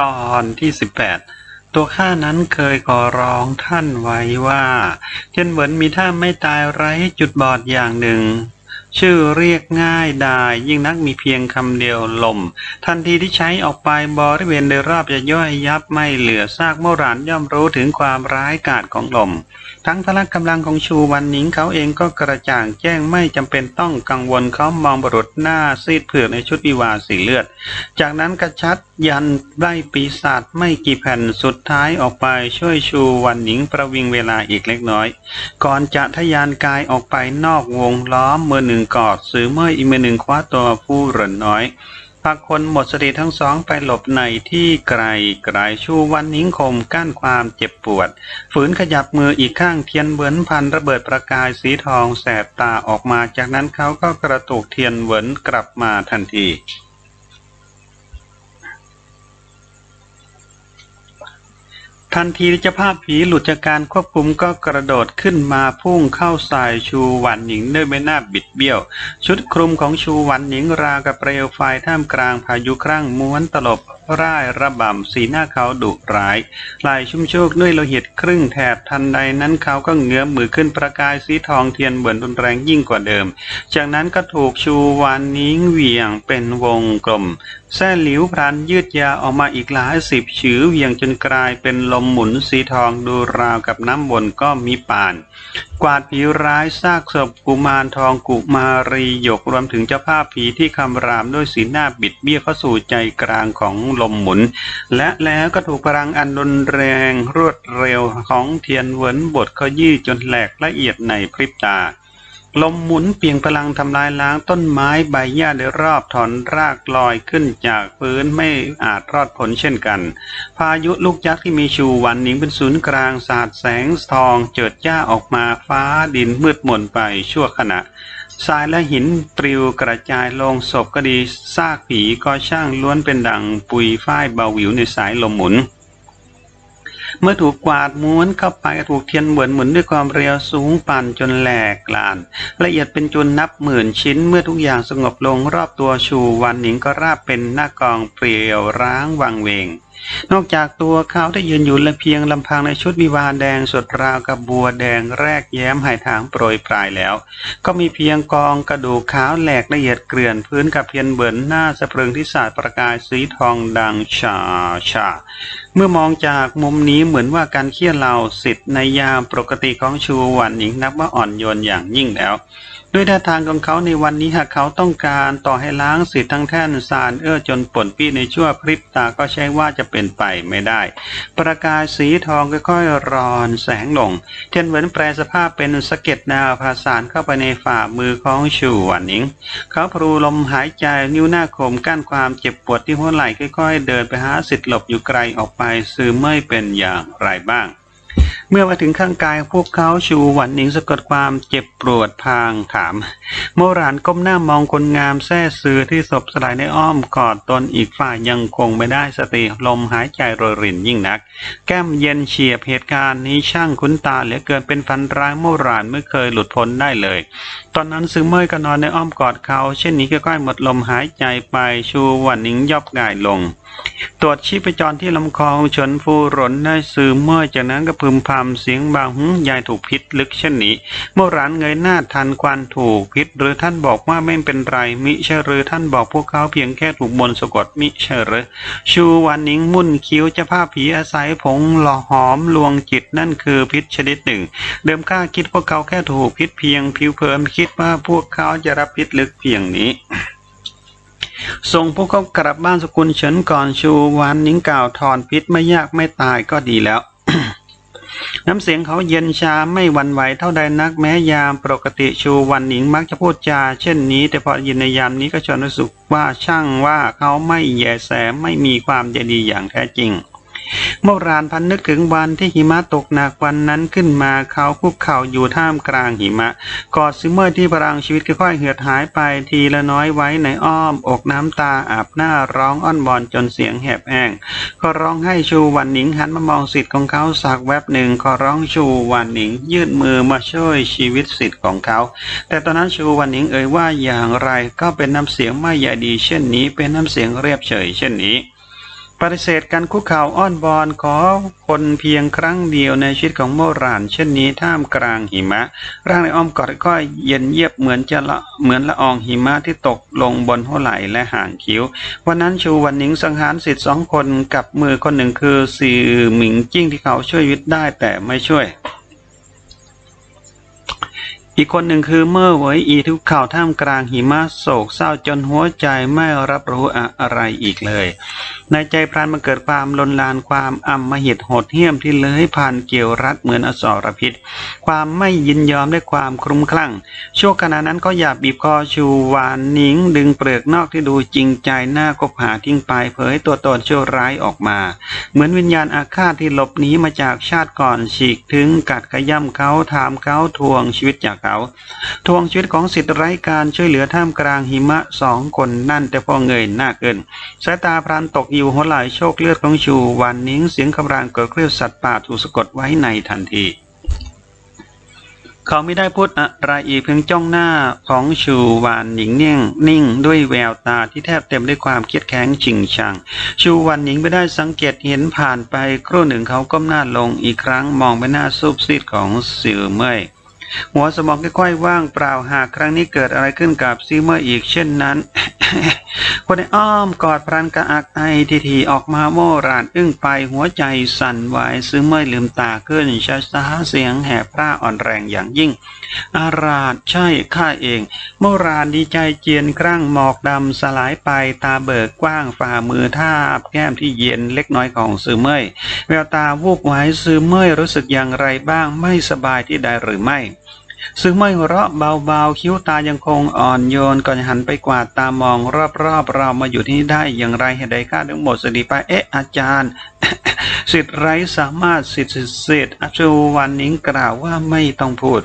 ตอนที่สิบแปดตัวข้านั้นเคยขอร้องท่านไว้ว่า เทียนเหวินมีท่าไม่ตายไร้จุดบอดอย่างหนึ่ง ชื่อเรียกง่ายดายยิ่งนักมีเพียงคำเดียวลม ทันทีที่ใช้ออกไปบริเวณโดยรอบจะย่อยยับไม่เหลือซากโมรานย่อมรู้ถึงความร้ายกาจของลม ทั้งพละกำลังของชูวันหนิงเขาเองก็กระจ่างแจ้งไม่จำเป็นต้องกังวลเขามองบรุษหน้าซีดเผือกในชุดวิวาสีเลือด จากนั้นกระชัดยันไล่ปีศาจไม่กี่แผ่นสุดท้ายออกไปช่วยชูวันหนิงประวิงเวลาอีกเล็กน้อย ก่อนจะทะยานกายออกไปนอกวงล้อมมือหนึ่งกอบซื้อเมื่ออีกมือหนึ่งคว้าตัวผู้เหรินน้อยพาคนหมดสติทั้งสองไปหลบในที่ไกลไกลชูวันนิ้งคมกั้นความเจ็บปวด ฝืนขยับมืออีกข้างเทียนเวินพันระเบิดประกายสีทองแสบตาออกมาจากนั้นเขาก็กระตุกเทียนเวินกลับมาทันที ทันทีที่เจ้าภาพผีหลุดจากการควบคุมก็กระโดดขึ้นมาพุ่งเข้าใส่ชูหวันหญิงด้วยใบหน้าบิดเบี้ยว ชุดคลุมของชูหวันหญิงรากับเปลวไฟท่ามกลางพายุครั่งม้วนตลบร่ายระบำสีหน้าเขาดุร้ายลายชุ่มโชกด้วยโลหิตครึ่งแถบทันใดนั้นเขาก็เงื้อมือขึ้นประกายสีทองเทียนเบิร์นรุนแรงยิ่งกว่าเดิม จากนั้นก็ถูกชูวันหญิงเหวี่ยงเป็นวงกลม แส้หลิวพลันยืดยาออกมาอีกหลายสิบฉือเหวี่ยงจนกลายเป็นลมหมุนสีทองดูราวกับน้ำวนก็มีป่าน กวาดผีร้ายซากศพกุมารทองกุมารีหยกรวมถึงเจ้าภาพผีที่คำรามด้วยสีหน้าบิดเบี้ยวเข้าสู่ใจกลางของลมหมุน และแล้วก็ถูกพลังอันรุนแรงรวดเร็วของเทียนเวินบดเขยืดจนแหลกละเอียดในพริบตา ลมหมุนเปลี่ยงพลังทำลายล้างต้นไม้ใบหญ้าโดยรอบถอนรากลอยขึ้นจากพื้นไม่อาจรอดพ้นเช่นกัน พายุลูกยักษ์ที่มีชูวันหนิงเป็นศูนย์กลางสาดแสงทองเจิดจ้าออกมาฟ้าดินมืดมนไปชั่วขณะทรายและหินปลิวกระจายลงศพก็ดีซากผีก็ช่างล้วนเป็นดังปุยฝ้ายเบาหวิวในสายลมหมุน เมื่อถูกกวาดม้วนเข้าไปถูกเทียนเหมือนหมุนด้วยความเร็วสูงปั่นจนแหลกลาน ละเอียดเป็นจุนนับหมื่นชิ้น เมื่อทุกอย่างสงบลงรอบตัวชูวันหนิงก็ราบเป็นหน้ากองเปลี่ยวร้างวังเวง นอกจากตัวเขาได้ยืนอยู่และเพียงลำพังในชุดวิวาแดงสดราวกับบัวแดงแรกแย้มหายทางโปรยปลายแล้ว ก็มีเพียงกองกระดูกขาวแหลกละเอียดเกลื่อนพื้นกับเพียนเบินหน้าสะพรึงที่สาดประกายสีทองดังชาชาเมื่อมองจากมุมนี้เหมือนว่าการเคี่ยเหล่าสิทธิ์ในยามปกติของชูวันหญิงนับว่าอ่อนโยนอย่างยิ่งแล้ว ด้วยท่าทางของเขาในวันนี้หากเขาต้องการต่อให้ล้างสิทธิ์ทั้งแท่นสารเอื้อจนป่นปี้ในชั่วพริบตาก็ใช่ว่าจะเป็นไปไม่ได้ ประกายสีทองค่อยๆรอนแสงลงเทียนเหวินแปลสภาพเป็นสะเก็ดดาวผาสานเข้าไปในฝ่ามือของชูหวันหนิง เขาพรูลมหายใจนิ้วหน้าโคมกั้นความเจ็บปวดที่หัวไหล่ค่อย ๆ เดินไปหาสิทธิ์หลบอยู่ไกลออกไปซื้อไม่เป็นอย่างไรบ้าง เมื่อมาถึงข้างกายพวกเขาชูหวันหนิงสะกดความเจ็บปวดพางถาม โมรานก้มหน้ามองคนงามแท้ซื่อที่ศพสลายในอ้อมกอดตนอีกฝ่ายยังคงไม่ได้สติลมหายใจโรยรินยิ่งนัก แก้มเย็นเฉียบเหตุการณ์นี้ช่างคุ้นตาเหลือเกินเป็นฟันร้ายโมรานไม่เคยหลุดพ้นได้เลย ตอนนั้นซึงเมยก็นอนในอ้อมกอดเขา เช่นนี้ค่อยๆหมดลมหายใจไปชูหวันหนิงยอบง่ายลง ตรวจชีพจรที่ลำคอของเฉินฟูหรนได้ซึมเมื่อจากนั้นก็พึมพำเสียงบางหึยายถูกพิษลึกเช่นนี้โมรานเงยหน้าทันควันถูกพิษ หรือท่านบอกว่าไม่เป็นไรมิใช่หรือท่านบอกพวกเขาเพียงแค่ถูกมนสะกดมิใช่หรือชูวันนิงมุ่นคิ้วจะภาพผีอาศัยผงหล่อหอมลวงจิตนั่นคือพิษชนิดหนึ่ง เดิมข้าคิดพวกเขาแค่ถูกพิษเพียงผิวเผินคิดว่าพวกเขาจะรับพิษลึกเพียงนี้ส่งพวกเขากลับบ้านสกุลเฉินก่อนชูวานนิ้งกล่าวถอนพิษไม่ยากไม่ตายก็ดีแล้ว น้ำเสียงเขาเย็นชาไม่หวั่นไหวเท่าใดนักแม้ยามปกติชูวันหนิงมักจะพูดจา เช่นนี้ แต่พอยินในยามนี้ก็ชวนรู้สึกว่าช่างว่าเขาไม่แยแสไม่มีความใจดีอย่างแท้จริง โมรานพันนึกถึงวันที่หิมะตกหนักวันนั้นขึ้นมาเขาคุกเข่าอยู่ท่ามกลางหิมะ กอดซิมเมอร์ที่พลังชีวิตค่อยๆเหือดหายไปทีละน้อยไว้ในอ้อม อกน้ำตาอาบหน้าร้องอ้อนบอนจนเสียงแหบแห้งก็ร้องให้ชูวันหนิงหันมามองสิทธิ์ของเขาสักแวบหนึ่งขอร้องชูวันหนิง ยื่นมือมาช่วยชีวิตสิทธิ์ของเขา แต่ตอนนั้นชูวันหนิงเอ่ยว่าอย่างไรก็เป็นน้ำเสียงไม่ใหญ่ดีเช่นนี้เป็นน้ำเสียงเรียบเฉยเช่นนี้ ปฏิเสธการคุกเข่าอ้อนบอนขอคนเพียงครั้งเดียวในชีวิตของโมราน เช่นนี้ท่ามกลางหิมะ ร่างในอ้อมกอดก็เย็นเยียบเหมือนจะละเหมือนละอองหิมะที่ตกลงบนหัวไหล่และห่างคิ้ว วันนั้นชูวันนิงสังหารสิทธิ์สองคนกับมือคนหนึ่งคือสื่อหมิงจิ้งที่เขาช่วยวิทย์ได้แต่ไม่ช่วย อีกคนหนึ่งคือเมื่อเหวยอีทุกข่าวท่ามกลางหิมะโศกเศร้าจนหัวใจไม่รับรู้อะไรอีกเลย ในใจพรานมันเกิดความลนลานความอำมหิตโหดเหี้ยมที่เลื้อยผ่านเกี่ยวรัดเหมือนอสรพิษ ความไม่ยินยอมด้วยความคลุ้มคลั่งช่วงขณะนั้นก็อยากบีบคอชูวานหนิงดึงเปลือกนอกที่ดูจริงใจหน้าคบหาทิ้งไปเผยตัวตนชั่วร้ายออกมา เหมือนวิญญาณอาฆาตที่หลบหนีมาจากชาติก่อนฉีกถึงกัดขย่ำเขาถามเขาทวงชีวิตจากเขาทวงชีวิตของสิทธิ์ไร้การช่วยเหลือท่ามกลางหิมะสองคนนั่นแต่พอเงยหน้าเกินสายตาพรานตกอยู่หัวไหลโชคเลือดของชูวันนิ้งเสียงคำรามเกิดเครียวสัตว์ป่าถูกสะกดไว้ในทันทีเขาไม่ได้พูดอะไรอีกเพียงจ้องหน้าของชูวานหนิงเนิ่ง นิ่งด้วยแววตาที่แทบเต็มด้วยความเครียดแค้นจริงชัง ชูวันหนิงไม่ได้สังเกตเห็นผ่านไปครู่หนึ่งเขาก้มหน้าลงอีกครั้งมองไปหน้าซูบซีดของสื่อเมื่อ หัวสมองค่อยๆว่างเปล่าหากครั้งนี้เกิดอะไรขึ้นกับซีเมอร์อีกเช่นนั้น คนในอ้อมกอดพรันกระอักไอทีทีออกมาโมรานอึ้งไปหัวใจสั่นไหวซื้อเมื่อลืมตาขึ้นช้าซาเสียงแหบพร่าอ่อนแรงอย่างยิ่ง อาราดใช่ข้าเอง โมรานดีใจเจียนครั่งหมอกดำสลายไปตาเบิกกว้างฝ่ามือท่าแก้มที่เย็นเล็กน้อยของซื้อเมยแววตาวูบไหวซื้อเมยรู้สึกอย่างไรบ้างไม่สบายที่ใดหรือไม่ ซึ่งไม่หัวเราะเบาๆ คิ้วตายังคงอ่อนโยนก่อนหันไปกวาดตามองรอบๆ เรามาอยู่ที่นี่ได้อย่างไรเหตุใดข้าถึงหมดสติไปเอ๊ะอาจารย์สิทธิ์ไร้สามารถสิทธิ์สิทธิ์อัจวันนิงกล่าวว่าไม่ต้องพูด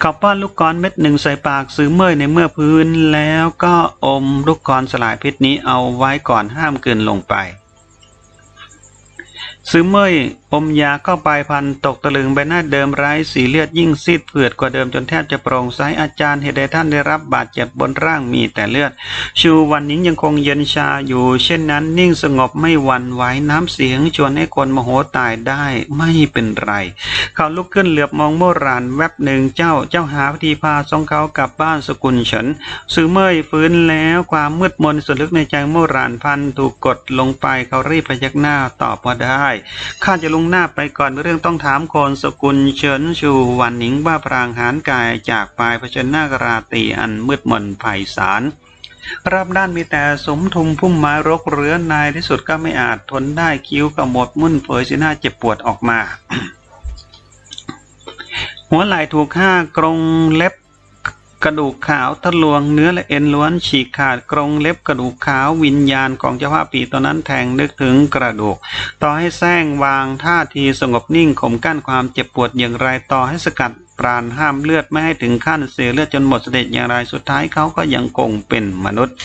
เขาป้อนลูกกรเม็ดหนึ่งใส่ปากซื้อเมื่อยในเมื่อพื้นแล้วก็อมลูกกรสลายพิษนี้เอาไว้ก่อนห้ามเกินลงไป ซื้อเมยอมยาเข้าไปพันตกตะลึงใบหน้าเดิมไร้สีเลือดยิ่งซีดเผือดกว่าเดิมจนแทบจะโปร่งใสอาจารย์เหตุใดท่านได้รับบาดเจ็บบนร่างมีแต่เลือด ชูวันนิ้งยังคงเย็นชาอยู่ เช่นนั้นนิ่งสงบไม่หวั่นไหวน้ำเสียงชวนให้คนโมโหตายได้ไม่เป็นไร เขาลุกขึ้นเหลือบมองโมรานแวบหนึ่งเจ้าเจ้าหาพิธีพาสองเขากลับบ้านสกุลฉินซื้อเมยฟื้นแล้วความมืดมนสุดลึกในใจโมรานพันถูกกดลงไปเขารีบพยักหน้าตอบว่าได้ข้าจะลงหน้าไปก่อนเรื่องต้องถามคนสกุลเฉินชูวันหนิงว่าพรางหารกายจากปลายเผชิญหน้ากราตีอันมืดมนไพศาลรอบด้านมีแต่สมทุมพุ่มไม้รกเรื้อนนายที่สุดก็ไม่อาจทนได้คิ้วกระหมดมุ่นเผยสีหน้าเจ็บปวดออกมา หัวไหล่ถูกฆ่ากรงเล็บ ระดูกขาวทะลวงเนื้อและเอ็นล้วนฉีกขาดกรงเล็บกระดูกขาววิญญาณของเจ้าภาพผีตอนนั้นแทงนึกถึงกระดูก ต่อให้แซงวางท่าทีสงบนิ่งข่มกั้นความเจ็บปวดอย่างไรต่อให้สกัดปราณห้ามเลือดไม่ให้ถึงขั้นเสียเลือดจนหมดเสด็จอย่างไรสุดท้ายเขาก็ยังคงเป็นมนุษย์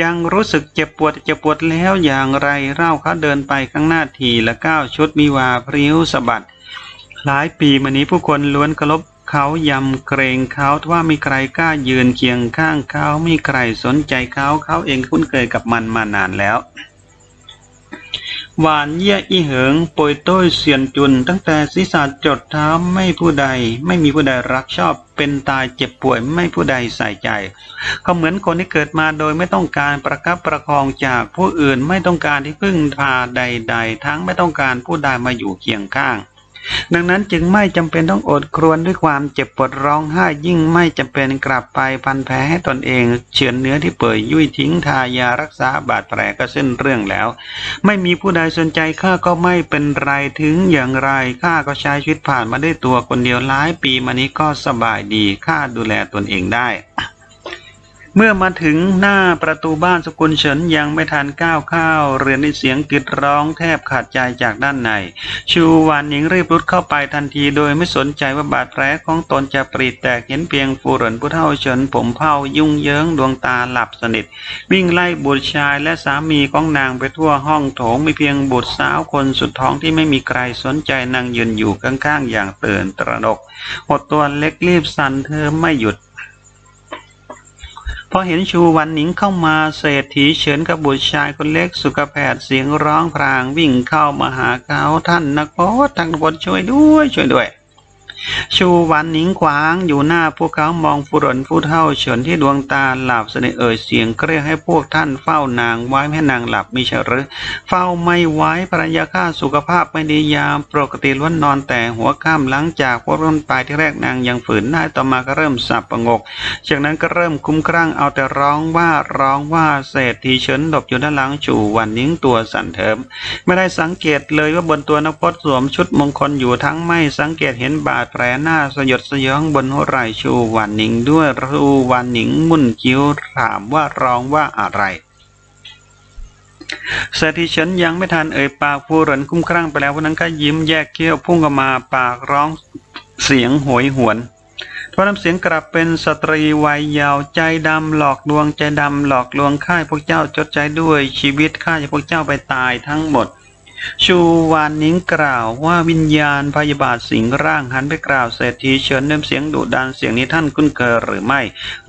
ยังรู้สึกเจ็บปวดเจ็บปวดแล้วอย่างไรเล่าเขาเดินไปข้างหน้าทีละก้าวชุดมีวาพริ้วสะบัดหลายปีมานี้ผู้คนล้วนเคารพ เขายำเกรงเขาว่าไมีใครกล้ายืนเคียงข้างเขาไมีใครสนใจเขาเขาเองคุ้นเคยกับมันมานานแล้วหวานเยี่ยอีเหิงโปยโต้ยเสียนจุน ตั้งแต่ศีรษะจดเท้าไม่ผู้ใด ไม่มีผู้ใดรักชอบ เป็นตายเจ็บป่วยไม่ผู้ใดใส่ใจ เขาเหมือนคนที่เกิดมาโดยไม่ต้องการประคับประคองจากผู้อื่นไม่ต้องการที่พึ่งพาใด ๆ ทั้งไม่ต้องการผู้ใดมาอยู่เคียงข้าง ดังนั้นจึงไม่จำเป็นต้องอดครวญด้วยความเจ็บปวดร้องไห้ยิ่งไม่จำเป็นกลับไปพันแผลให้ตนเอง เฉือนเนื้อที่เปื่อยยุ่ยทิ้งทายารักษาบาดแผลก็เส้นเรื่องแล้ว ไม่มีผู้ใดสนใจข้าก็ไม่เป็นไรถึงอย่างไรข้าก็ใช้ชีวิตผ่านมาได้ตัวคนเดียวหลายปีมานี้ก็สบายดีข้าดูแลตนเองได้ เมื่อมาถึงหน้าประตูบ้านสกุลเฉินยังไม่ทันก้าวเข้าเรือนได้เสียงกรีดร้องแทบขาดใจจากด้านใน ชูวานหญิงรีบรุดเข้าไปทันทีโดยไม่สนใจว่าบาดแผลของตนจะปรีแตกเห็นเพียงฟูเหรินผู้เฒ่าเฉินผมเผายุ่งเยิงดวงตาหลับสนิท วิ่งไล่บุตรชายและสามีของนางไปทั่วห้องโถงมีเพียงบุตรสาวคนสุดท้องที่ไม่มีใครสนใจนางยืนอยู่ข้างๆอย่างตื่นตระหนกหดตัวเล็กรีบสั่นเธอไม่หยุด พอเห็นชูวันหนิงเข้ามาเศรษฐีเฉินกับบุตรชายคนเล็กสุกแผดเสียงร้องพรางวิ่งเข้ามาหาเขาท่านนักพจน์ท่านนักพจน์ช่วยด้วยช่วยด้วย ชูวันหนิงขวางอยู่หน้าพวกเขามองผู้รนผู้เท่าเฉินที่ดวงตาหลับสนิทเอ่ยเสียงเรียกให้พวกท่านเฝ้านางไว้ให้นางหลับมิใช่หรือเฝ้าไม่ไว้ภรรยาข้าสุขภาพไม่ดียามปกติล้วนนอนแต่หัวค่ำหลังจากพวกร่นปลายที่แรกนางยังฝืนได้ต่อมาก็เริ่มสับประงก จากนั้นก็เริ่มคุ้มครั่งเอาแต่ร้องว่าร้องว่าเศรษฐีเฉินหลบอยู่ด้านหลังชูวันนิงตัวสั่นเทิมไม่ได้สังเกตเลยว่าบนตัวนกพจน์สวมชุดมงคลอยู่ทั้งไม่สังเกตเห็นบาดแผลหน้าสยดสยองบนหัวไหล่ชูวันหนิงด้วยชูวันหนิงมุ่นคิ้วถามว่าร้องว่าอะไรเศรษฐีฉินยังไม่ทันเอ่ยปากผู้หรนคุ้มครั่งไปแล้ววันนั้นก็ยิ้มแยกเขี้ยวพุ่งกมาปากร้องเสียงโหยหวนพราะน้ำเสียงกลับเป็นสตรีวัยยาวใจดำหลอกลวงใจดำหลอกลวงข้าพวกเจ้าจดใจด้วยชีวิตข้าจะพวกเจ้าไปตายทั้งหมด ชูวานนิ้งกล่าวว่าวิญญาณพยาบาทสิงร่างหันไปกล่าวเศรษฐีเฉินเดิมเสียงดุดันเสียงนี้ท่านคุ้นเคยหรือไม่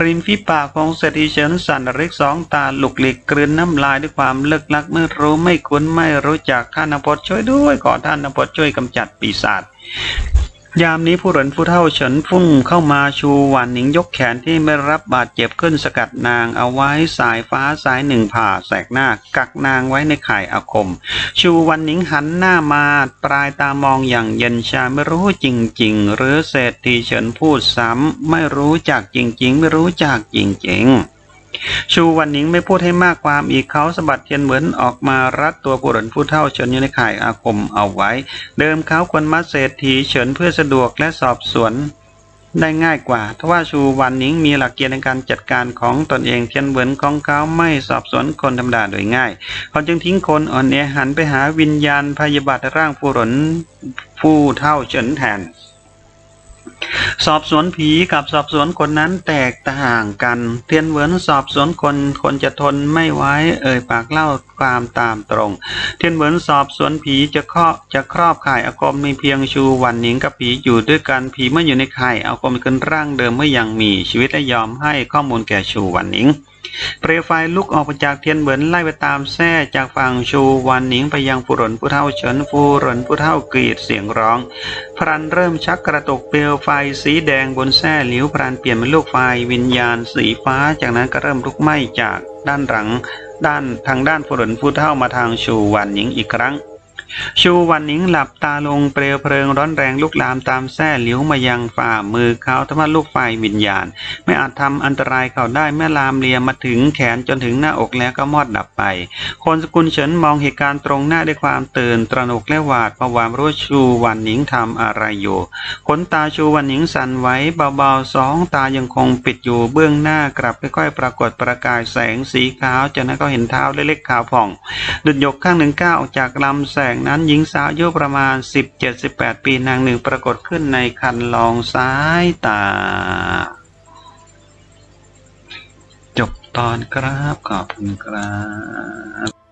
ริมฝีปากของเศรษฐีเฉินสั่นเล็กสองตาหลุกหลีกกลืนน้ำลายด้วยความเลิกลักเมื่อรู้ไม่คุ้นไม่รู้จักท่านนพจน์ช่วยด้วยขอท่านนพจน์ช่วยกำจัดปีศาจ ยามนี้ผู้หลนผู้เท่าเฉินฟุ้งเข้ามาชูหวานหนิงยกแขนที่ไม่รับบาดเจ็บขึ้นสกัดนางเอาไว้สายฟ้าสายหนึ่งผ่าแสกหน้ากักนางไว้ในข่ายอาคม ชูวันหนิงหันหน้ามาปลายตามองอย่างเย็นชาไม่รู้จริง ๆ หรือเศรษฐีเฉินพูดซ้ำไม่รู้จักจริง ๆ ไม่รู้จักจริง ๆ ชูวันหนิงไม่พูดให้มากความอีกเขาสะบัดเทียนเหมือนออกมารัดตัวผู้หลนผู้เท่าเฉินอยู่ในข่ายอาคมเอาไว้ เดิมเขาควรมัดเศรษฐีเฉินเพื่อสะดวกและสอบสวนได้ง่ายกว่าทว่าชูวันหนิงมีหลักเกณฑ์ในการจัดการของตนเองเทียนเหมือนของเขาไม่สอบสวนคนธรรมดาโดยง่ายเขาจึงทิ้งคนอ่อนแอหันไปหาวิญญาณพยาบาทร่างผู้หลนผู้เท่าเฉินแทน สอบสวนผีกับสอบสวนคนนั้นแตกต่างกัน เทียนเหวินสอบสวนคนคนจะทนไม่ไหวเอ่ยปากเล่าความตามตรง เทียนเหวินสอบสวนผีจะครอบจะครอบข่ายอาคมมีเพียงชูวันหนิงกับผีอยู่ด้วยกันผีเมื่ออยู่ในข่ายอาคมเป็นร่างเดิมเมื่อยังมีชีวิตและยอมให้ข้อมูลแก่ชูวันหนิง เปลวไฟลุกออกมาจากเทียนเหวินไล่ไปตามแส้จากฝั่งชูวันหนิงไปยังผู้หลนผู้เท่าเฉินผู้หลนผู้เท่ากรีดเสียงร้อง พรันเริ่มชักกระตุกเปลวไฟสีแดงบนแส้หลิวพรันเปลี่ยนเป็นลูกไฟวิญญาณสีฟ้าจากนั้นก็เริ่มลุกไหม้จากด้านหลัง ด้านทางด้านผู้หลนผู้เท่ามาทางชูวันหญิงอีกครั้ง ชูวันหนิงหลับตาลงเปลวเพลิงร้อนแรงลุกลามตามแส้เหลิวมายังฝ่ามือเขาทว่าลูกไฟวิญญาณ ไม่อาจทำอันตรายเขาได้เมื่อลามเลียมาถึงแขนจนถึงหน้าอกแล้วก็มอดดับไป คนสกุลเฉินมองเหตุการณ์ตรงหน้าด้วยความตื่นตระหนกและหวาดผวารู้ชูวันหนิงทำอะไรอยู่ขนตาชูวันหนิงสั่นไหวเบาๆสองตายังคงปิดอยู่เบื้องหน้ากลับค่อยๆปรากฏประกายแสงสีขาวจากนั้นก็เห็นเท้าเล็กๆขาวผ่องดุดยกข้างหนึ่งก้าวออกจากลำแสงนั้นหญิงสาวอายุประมาณ 17-18 ปีนางหนึ่งปรากฏขึ้นในคันลองซ้ายตา จบตอนครับ ขอบคุณครับ